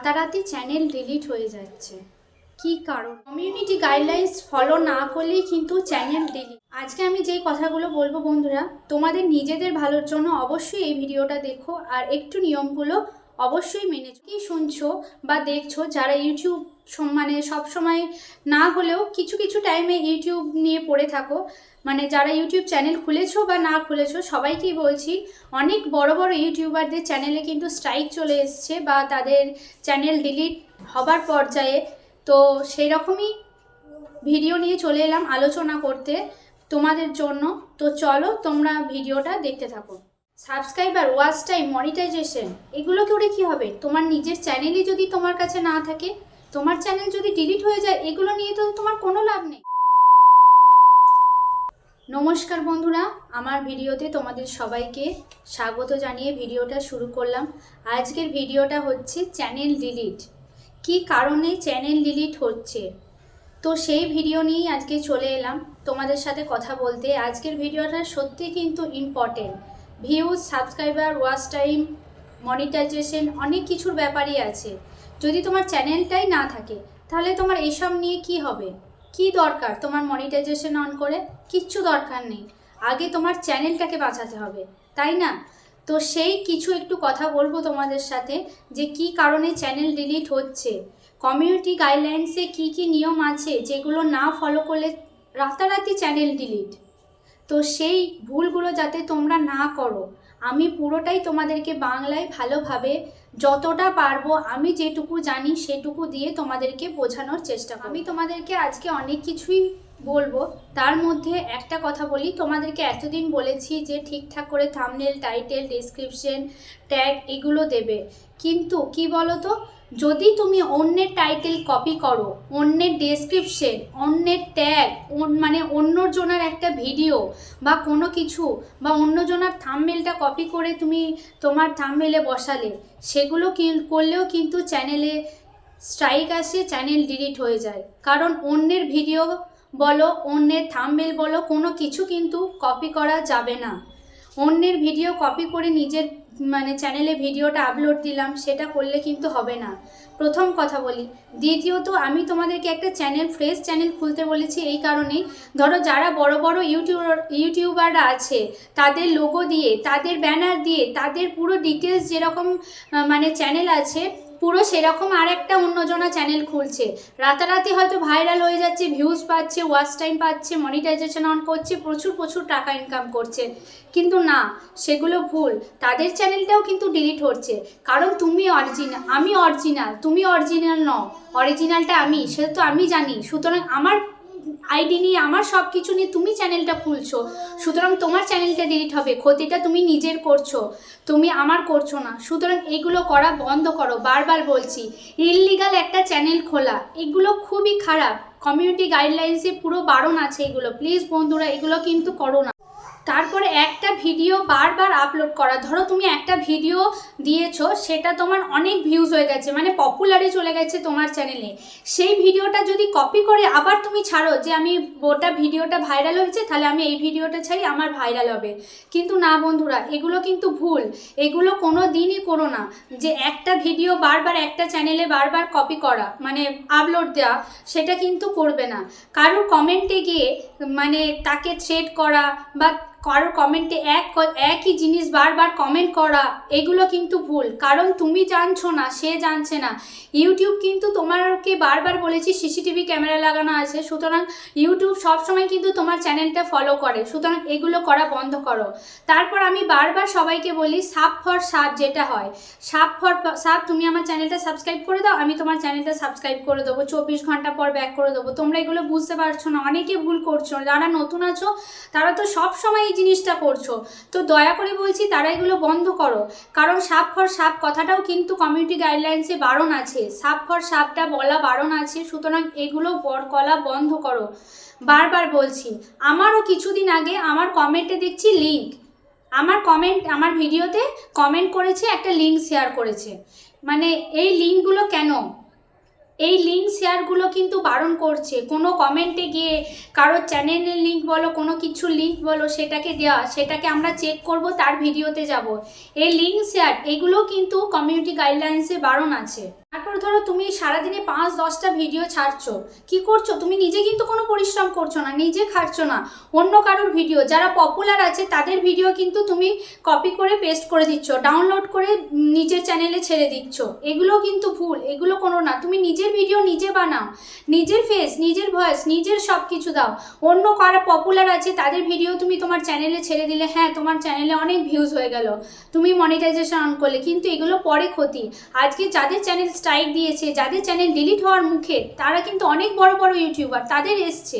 রাতারাতি channel delete হয়ে যাচ্ছে। কি কারণ? কমিউনিটি গাইডলাইন্স ফলো না করলেই কিন্তু চ্যানেল ডিলিট আজকে আমি যেই কথাগুলো বলব বন্ধুরা, তোমাদের নিজেদের ভালোর জন্য অবশ্যই এই ভিডিওটা দেখো আর একটু নিয়মগুলো অবশ্যই মেনে কি শুনছো বা দেখছ যারা ইউটিউব মানে সব সময় না হলেও কিছু কিছু টাইমে ইউটিউব নিয়ে পড়ে থাকো। মানে যারা ইউটিউব চ্যানেল খুলেছো বা না খুলেছো, সবাইকেই বলছি, অনেক বড় বড় ইউটিউবারদের চ্যানেলে কিন্তু স্ট্রাইক চলে এসছে বা তাদের চ্যানেল ডিলিট হবার পর্যায়ে। তো সেই রকমই ভিডিও নিয়ে চলে এলাম আলোচনা করতে তোমাদের জন্য। তো চলো তোমরা ভিডিওটা দেখতে থাকো। সাবস্ক্রাইবার ওয়াচ টাইম মনিটাইজেশন এগুলো করে কি হবে? তোমার নিজের চ্যানেলই যদি তোমার কাছে না থাকে তোমার চ্যানেল যদি ডিলিট হয়ে যায়, এগুলো নিয়ে তো তোমার কোনো লাভ নেই। নমস্কার বন্ধুরা, আমার ভিডিওতে তোমাদের সবাইকে স্বাগত জানিয়ে ভিডিওটা শুরু করলাম। আজকের ভিডিওটা হচ্ছে চ্যানেল ডিলিট কি কারণে চ্যানেল ডিলিট হচ্ছে? তো সেই ভিডিও নিয়েই আজকে চলে এলাম তোমাদের সাথে কথা বলতে। আজকের ভিডিওটা সত্যি কিন্তু important views subscriber watch time monetization অনেক কিছুর ব্যাপারই আছে। যদি তোমার চ্যানেলটাই না থাকে, তাহলে তোমার এইসব নিয়ে কি হবে? কি দরকার তোমার মনিটাইজেশন অন করে? কিচ্ছু দরকার নেই। আগে তোমার চ্যানেলটাকে বাঁচাতে হবে, তাই না? তো সেই কিছু একটু কথা বলব তোমাদের সাথে, যে কি কারণে চ্যানেল ডিলিট হচ্ছে। কমিউনিটি গাইডলাইন্সে কি কি নিয়ম আছে যেগুলো না ফলো করলে রাতারাতি চ্যানেল ডিলিট তো সেই ভুলগুলো যাতে তোমরা না করো, আমি পুরোটাই তোমাদেরকে বাংলায় ভালোভাবে যতটা পারব, আমি যেটুকু জানি সেটুকু দিয়ে তোমাদেরকে বোঝানোর চেষ্টা। আমি তোমাদেরকে আজকে অনেক কিছুই বলব তার মধ্যে একটা কথা বলি, তোমাদেরকে এতদিন বলেছি যে ঠিকঠাক করে থামনেল টাইটেল ডেসক্রিপশন ট্যাগ এগুলো দেবে কিন্তু কি বলো তো যদি তুমি অন্যের টাইটেল কপি করো, অন্যের ডেসক্রিপশন অন্যের ট্যাগ মানে অন্যজনের একটা ভিডিও বা কোনো কিছু বা অন্যজনের থামমেলটা কপি করে তুমি তোমার থামমেলে বসালে, সেগুলো করলেও কিন্তু চ্যানেলে স্ট্রাইক আসে চ্যানেল ডিলিট হয়ে যায়। কারণ অন্যের ভিডিও বলো, অন্যের থামমেল বলো, কোনো কিছু কিন্তু কপি করা যাবে না। অন্যের ভিডিও কপি করে নিজের মানে চ্যানেলে ভিডিওটা আপলোড দিলাম, সেটা করলে কিন্তু হবে না। প্রথম কথা বলি। দ্বিতীয়ত, আমি তোমাদেরকে একটা চ্যানেল ফ্রেশ চ্যানেল খুলতে বলেছি এই কারণেই। ধরো, যারা বড় বড় ইউটিউবার ইউটিউবাররা আছে, তাদের লোগো দিয়ে, তাদের ব্যানার দিয়ে, তাদের পুরো ডিটেলস যেরকম মানে চ্যানেল আছে পুরো সেরকম আর একটা অন্যজনা চ্যানেল খুলছে। রাতারাতি হয়তো ভাইরাল হয়ে যাচ্ছে ভিউজ পাচ্ছে ওয়াচ টাইম পাচ্ছে মনিটাইজেশন অন করছে, প্রচুর প্রচুর টাকা ইনকাম করছে। কিন্তু না, সেগুলো ভুল। তাদের চ্যানেলটাও কিন্তু ডিলিট হচ্ছে। কারণ তুমি অরিজিনাল আমি অরিজিনাল তুমি অরিজিনাল নও। অরিজিনালটা আমি, সেটা তো আমি জানি। সুতরাং আমার আইডি নিয়ে আমার সব কিছু নিয়ে তুমি চ্যানেলটা খুলছো। সুতরাং তোমার চ্যানেলটা ডিলিট হবে, ক্ষতিটা তুমি নিজের করছ, তুমি আমার করছ না। সুতরাং এগুলো করা বন্ধ করো, বারবার বলছি ইললিগাল একটা চ্যানেল খোলা, এগুলো খুবই খারাপ। কমিউনিটি গাইডলাইন্সে পুরো বারণ আছে এগুলো প্লিজ বন্ধুরা, এগুলো কিন্তু করো না। তারপরে একটা ভিডিও বারবার আপলোড করা। ধরো তুমি একটা ভিডিও দিয়েছ, সেটা তোমার অনেক ভিউজ হয়ে গেছে মানে পপুলারে চলে গেছে তোমার চ্যানেলে সেই ভিডিওটা যদি কপি করে আবার তুমি ছাড়ো যে আমি ওটা ভিডিওটা ভাইরাল হয়েছে, তাহলে আমি এই ভিডিওটা ছাড়ি, আমার ভাইরাল হবে। কিন্তু না বন্ধুরা, এগুলো কিন্তু ভুল। এগুলো কোনো দিনই করো না। যে একটা ভিডিও বারবার একটা চ্যানেলে বারবার কপি করা মানে আপলোড দেওয়া, সেটা কিন্তু করবে না। কারোর কমেন্টে গিয়ে মানে তাকে থ্রেড করা বা কারোর কমেন্টে এক, একই জিনিস বারবার কমেন্ট করা, এগুলো কিন্তু ভুল। কারণ তুমি জানছো না, সে জানছে না। ইউটিউব কিন্তু তোমাকে বারবার বলেছি সিসিটিভি ক্যামেরা লাগানো আছে। সুতরাং ইউটিউব সবসময় কিন্তু তোমার চ্যানেলটা ফলো করে। সুতরাং এগুলো করা বন্ধ করো। তারপর আমি বারবার সবাইকে বলি সাপ ফর সাপ যেটা হয়। সাপ ফর সাপ তুমি আমার চ্যানেলটা সাবস্ক্রাইব করে দাও, আমি তোমার চ্যানেলটা সাবস্ক্রাইব করে দেবো। চব্বিশ ঘণ্টা পর ব্যাক করে দেবো। তোমরা এগুলো বুঝতে পারছ না, অনেকে ভুল করছ যারা নতুন আছো, তারা তো সব সময় এই জিনিসটা করছ। তো দয়া করে বলছি তারা এগুলো বন্ধ করো। কারণ সাপ ফর সাপ কথাটাও কিন্তু কমিউনিটি গাইডলাইন্সে বারণ আছে। সাপ ফর সাপটা বলা বারণ আছে, সুতরাং এগুলো বর কলা বন্ধ করো। বারবার বলছি, আমারও কিছুদিন আগে আমার কমেন্টে দেখছি লিঙ্ক আমার কমেন্ট আমার ভিডিওতে কমেন্ট করেছে, একটা লিঙ্ক শেয়ার করেছে। মানে এই লিঙ্কগুলো কেন? এই লিঙ্ক শেয়ারগুলো কিন্তু বারণ করছে। কোনো কমেন্টে গিয়ে কারোর চ্যানেলের লিঙ্ক বলো, কোনো কিছু লিঙ্ক বলো, সেটাকে দেওয়া সেটাকে আমরা চেক করব, তার ভিডিওতে যাব। এই লিঙ্ক শেয়ার এগুলো কিন্তু কমিউনিটি গাইডলাইন্সে বারণ আছে। তারপর ধরো তুমি সারাদিনে পাঁচ, দশটা ভিডিও ছাড়ছো। কি করছ? তুমি নিজে কিন্তু কোনো পরিশ্রম করছ না, নিজে খাটছো না। অন্য কারোর ভিডিও যারা পপুলার আছে, তাদের ভিডিও কিন্তু তুমি কপি করে পেস্ট করে দিচ্ছ ডাউনলোড করে নিজের চ্যানেলে ছেড়ে দিচ্ছ। এগুলো কিন্তু ভুল, এগুলো কোনো না। তুমি নিজের ভিডিও নিজে বানাও। নিজের ফেস নিজের ভয়েস নিজের সব কিছু দাও। অন্য কারা পপুলার আছে, তাদের ভিডিও তুমি তোমার চ্যানেলে ছেড়ে দিলে হ্যাঁ তোমার চ্যানেলে অনেক ভিউজ হয়ে গেল। তুমি মনিটাইজেশন অন করলে, কিন্তু এগুলো পরে ক্ষতি। আজকে যাদের চ্যানেল স্ট্রাইক দিয়েছে, যাদের চ্যানেল ডিলিট হওয়ার মুখে, তারা কিন্তু অনেক বড় বড় ইউটিউবার তাদের এসছে।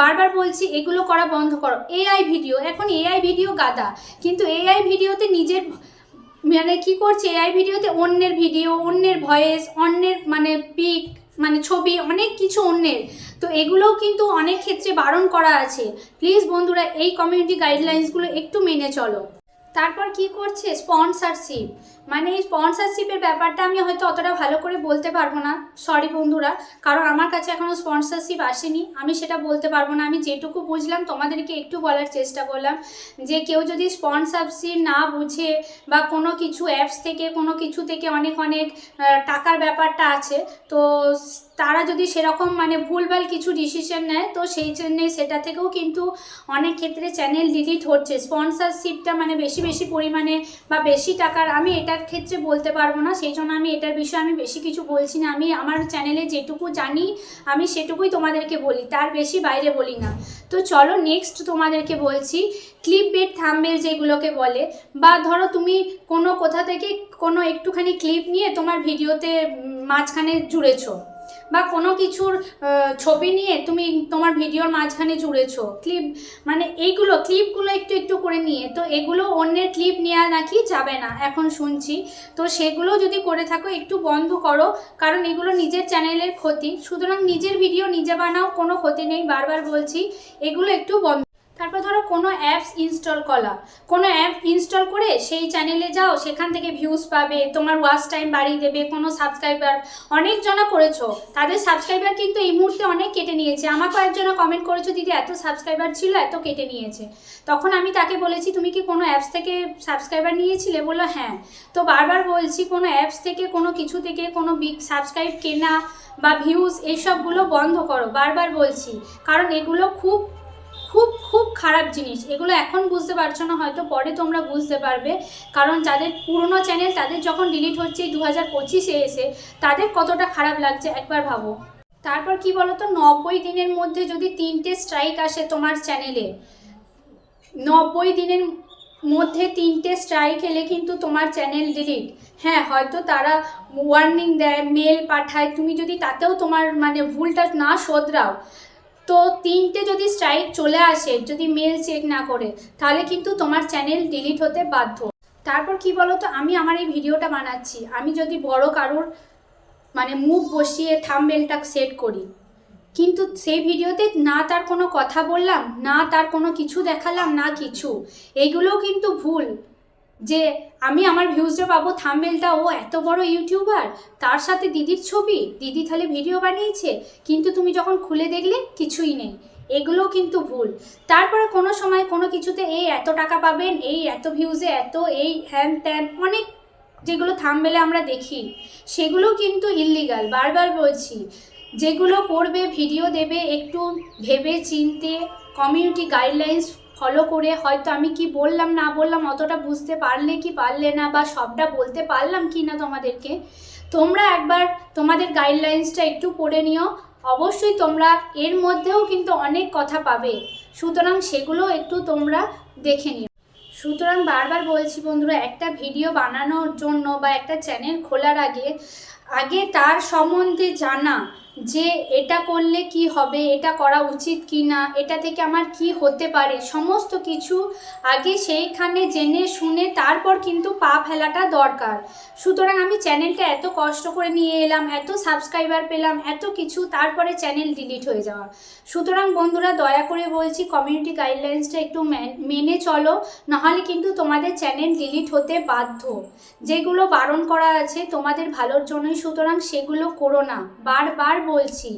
বারবার বলছি, এগুলো করা বন্ধ করো। এআই ভিডিও এখন এআই ভিডিও গাদা। কিন্তু এআই ভিডিওতে নিজের মানে কি করছে? এআই ভিডিওতে অন্যের ভিডিও অন্যের ভয়েস অন্যের মানে পিক মানে ছবি, অনেক কিছু অন্যের। তো এগুলোও কিন্তু অনেক ক্ষেত্রে বারণ করা আছে। প্লিজ বন্ধুরা, এই কমিউনিটি গাইডলাইন্সগুলো একটু মেনে চলো। তারপর কি করছে? স্পন্সরশিপ মানে এই স্পন্সরশিপের ব্যাপারটা আমি হয়তো অতটা ভালো করে বলতে পারব না। সরি বন্ধুরা, কারণ আমার কাছে এখনও স্পন্সরশিপ আসেনি। আমি সেটা বলতে পারব না। আমি যেটুকু বুঝলাম, তোমাদেরকে একটু বলার চেষ্টা করলাম যে কেউ যদি স্পন্সরশিপ না বুঝে বা কোনো কিছু অ্যাপস থেকে, কোনো কিছু থেকে অনেক অনেক টাকার ব্যাপারটা আছে, তো তারা যদি সেরকম মানে ভুলভাল কিছু ডিসিশন নেয়, তো সেই জন্যে সেটা থেকেও কিন্তু অনেক ক্ষেত্রে চ্যানেল ডিলিট হচ্ছে। স্পন্সরশিপটা মানে বেশি বেশি পরিমাণে বা বেশি টাকার আমি এটার ক্ষেত্রে বলতে পারব না। সেই জন্য আমি এটার বিষয়ে আমি বেশি কিছু বলছি না। আমি আমার চ্যানেলে যেটুকু জানি, আমি সেটুকুই তোমাদেরকে বলি। তার বেশি বাইরে বলি না। তো চলো নেক্সট তোমাদেরকে বলছি ক্লিপ বেড থাম্বেল যেগুলোকে বলে, বা ধরো তুমি কোনো কোথা থেকে কোনো একটুখানি ক্লিপ নিয়ে তোমার ভিডিওতে মাঝখানে জুড়েছো। বা কোনো কিছুর ছবি নিয়ে তুমি তোমার ভিডিওর মাঝখানে জুড়েছো ক্লিপ মানে এইগুলো ক্লিপগুলো একটু একটু করে নিয়ে, তো এগুলো অন্যের ক্লিপ নেওয়া নাকি যাবে না, এখন শুনছি। তো সেগুলো যদি করে থাকো, একটু বন্ধ করো, কারণ এগুলো নিজের চ্যানেলের ক্ষতি। সুতরাং নিজের ভিডিও নিজে বানাও, কোনো ক্ষতি নেই, বারবার বলছি, এগুলো একটু বন্ধ তারপর ধরো কোনো অ্যাপস ইনস্টল করা কোনো অ্যাপ ইনস্টল করে সেই চ্যানেলে যাও, সেখান থেকে ভিউজ পাবে, তোমার ওয়াচ টাইম বাড়িয়ে দেবে, কোনো সাবস্ক্রাইবার অনেকজনা করেছ। তাদের সাবস্ক্রাইবার কিন্তু এই মুহূর্তে অনেক কেটে নিয়েছে। আমার কয়েকজনা কমেন্ট করেছ, দিদি, এত সাবস্ক্রাইবার ছিল, এত কেটে নিয়েছে। তখন আমি তাকে বলেছি, তুমি কি কোনো অ্যাপস থেকে সাবস্ক্রাইবার নিয়েছিলে? বলল হ্যাঁ। তো বারবার বলছি, কোনো অ্যাপস থেকে, কোনো কিছু থেকে, কোনো বিগ সাবস্ক্রাইব কেনা বা ভিউজ এইসবগুলো বন্ধ করো। বারবার বলছি। কারণ এগুলো খুব খুব খুব খারাপ জিনিস। এগুলো এখন বুঝতে পারছ না, হয়তো পরে তোমরা বুঝতে পারবে। কারণ যাদের পুরনো চ্যানেল তাদের যখন ডিলিট হচ্ছে দু হাজার পঁচিশে এসে, তাদের কতটা খারাপ লাগছে একবার ভাবো। তারপর কি বলো তো নব্বই দিনের মধ্যে যদি তিনটে স্ট্রাইক আসে তোমার চ্যানেলে নব্বই দিনের মধ্যে তিনটে স্ট্রাইক এলে কিন্তু তোমার চ্যানেল ডিলিট হ্যাঁ হয়তো তারা ওয়ার্নিং দেয় মেল পাঠায়, তুমি যদি তাতেও তোমার মানে ভুলটা না শোধরাও তো তিনটে যদি স্ট্রাইক চলে আসে, যদি মেল চেক না করে, তাহলে কিন্তু তোমার চ্যানেল ডিলিট হতে বাধ্য। তারপর কি বলো তো আমি আমার এই ভিডিওটা বানাচ্ছি। আমি যদি বড় কারোর মানে মুখ বসিয়ে থাম্বেলটা সেট করি, কিন্তু সেই ভিডিওতে না তার কোনো কথা বললাম, না তার কোনো কিছু দেখালাম, না কিছু এইগুলোও কিন্তু ভুল। যে আমি আমার ভিউজটা পাবো থাম্বেলটা ও এত বড় ইউটিউবার তার সাথে দিদির ছবি, দিদি তাহলে ভিডিও বানিয়েছে, কিন্তু তুমি যখন খুলে দেখলে কিছুই নেই এগুলোও কিন্তু ভুল। তারপরে কোনো সময় কোনো কিছুতে এই এত টাকা পাবেন, এই এত ভিউজে এত, এই হ্যান ত্যান, অনেক যেগুলো থামবেলে আমরা দেখি, সেগুলো কিন্তু ইল্লিগাল বারবার বলছি, যেগুলো করবে ভিডিও দেবে, একটু ভেবে চিনতে কমিউনিটি গাইডলাইন্স ফলো করে হয়তো আমি কি বললাম, না বললাম, অতটা বুঝতে পারলে কি পারলে না বা সবটা বলতে পারলাম কি না তোমাদেরকে, তোমরা একবার তোমাদের গাইডলাইন্সটা একটু পড়ে নিও। অবশ্যই তোমরা এর মধ্যেও কিন্তু অনেক কথা পাবে। সুতরাং সেগুলো একটু তোমরা দেখে নিও। সুতরাং বারবার বলছি বন্ধুরা, একটা ভিডিও বানানোর জন্য বা একটা চ্যানেল খোলার আগে আগে তার সম্বন্ধে জানা যে এটা করলে কি হবে, এটা করা উচিত কি না এটা থেকে আমার কি হতে পারে, সমস্ত কিছু আগে সেইখানে জেনে শুনে তারপর কিন্তু পা ফেলাটা দরকার। সুতরাং আমি চ্যানেলটা এত কষ্ট করে নিয়ে এলাম, এত সাবস্ক্রাইবার পেলাম, এত কিছু তারপরে চ্যানেল ডিলিট হয়ে যাওয়া। সুতরাং বন্ধুরা, দয়া করে বলছি কমিউনিটি গাইডলাইন্সটা একটু মেন- চলো, নাহলে কিন্তু তোমাদের চ্যানেল ডিলিট হতে বাধ্য। যেগুলো বারণ করা আছে তোমাদের ভালোর জন্যই সুতরাং সেগুলো করো না। বারবার বলছি,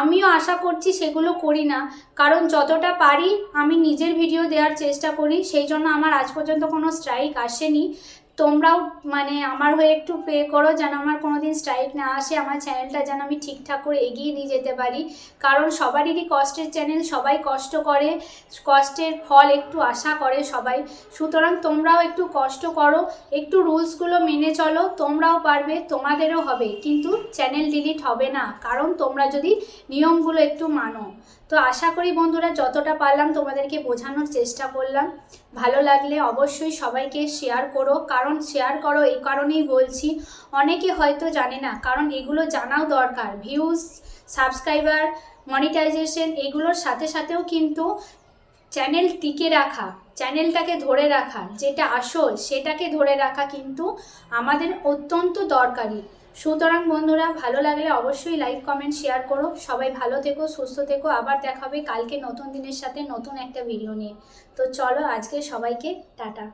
আমিও আশা করছি সেগুলো করি না। কারণ যতটা পারি আমি নিজের ভিডিও দেওয়ার চেষ্টা করি, সেই জন্য আমার আজ পর্যন্ত কোনো স্ট্রাইক আসেনি। তোমরাও মানে আমার হয়ে একটু পে করো যেন আমার কোনো দিন স্ট্রাইক না আসে, আমার চ্যানেলটা যেন আমি ঠিকঠাক করে এগিয়ে নিয়ে যেতে পারি। কারণ সবারই কষ্টের চ্যানেল সবাই কষ্ট করে, কষ্টের ফল একটু আশা করে সবাই। সুতরাং তোমরাও একটু কষ্ট করো, একটু রুলসগুলো মেনে চলো, তোমরাও পারবে, তোমাদেরও হবে। কিন্তু চ্যানেল ডিলিট হবে না, কারণ তোমরা যদি নিয়মগুলো একটু মানো। তো আশা করি বন্ধুরা, যতটা পারলাম তোমাদেরকে বোঝানোর চেষ্টা করলাম। ভালো লাগলে অবশ্যই সবাইকে শেয়ার করো, কারণ শেয়ার করো, এই কারণেই বলছি। অনেকে হয়তো জানে না, কারণ এগুলো জানাও দরকার। ভিউজ সাবস্ক্রাইবার মনিটাইজেশন এগুলোর সাথে সাথেও কিন্তু চ্যানেল টিকে রাখা চ্যানেলটাকে ধরে রাখা, যেটা আসল, সেটাকে ধরে রাখা কিন্তু আমাদের অত্যন্ত দরকারি। সুতরাং বন্ধুরা, ভালো লাগলে অবশ্যই লাইক কমেন্ট শেয়ার করো। সবাই ভালো থেকো, সুস্থ থেকো। আবার দেখাবে কালকে নতুন দিনের সাথে নতুন একটা ভিডিও নিয়ে। তো চলো আজকে সবাইকে টাটা।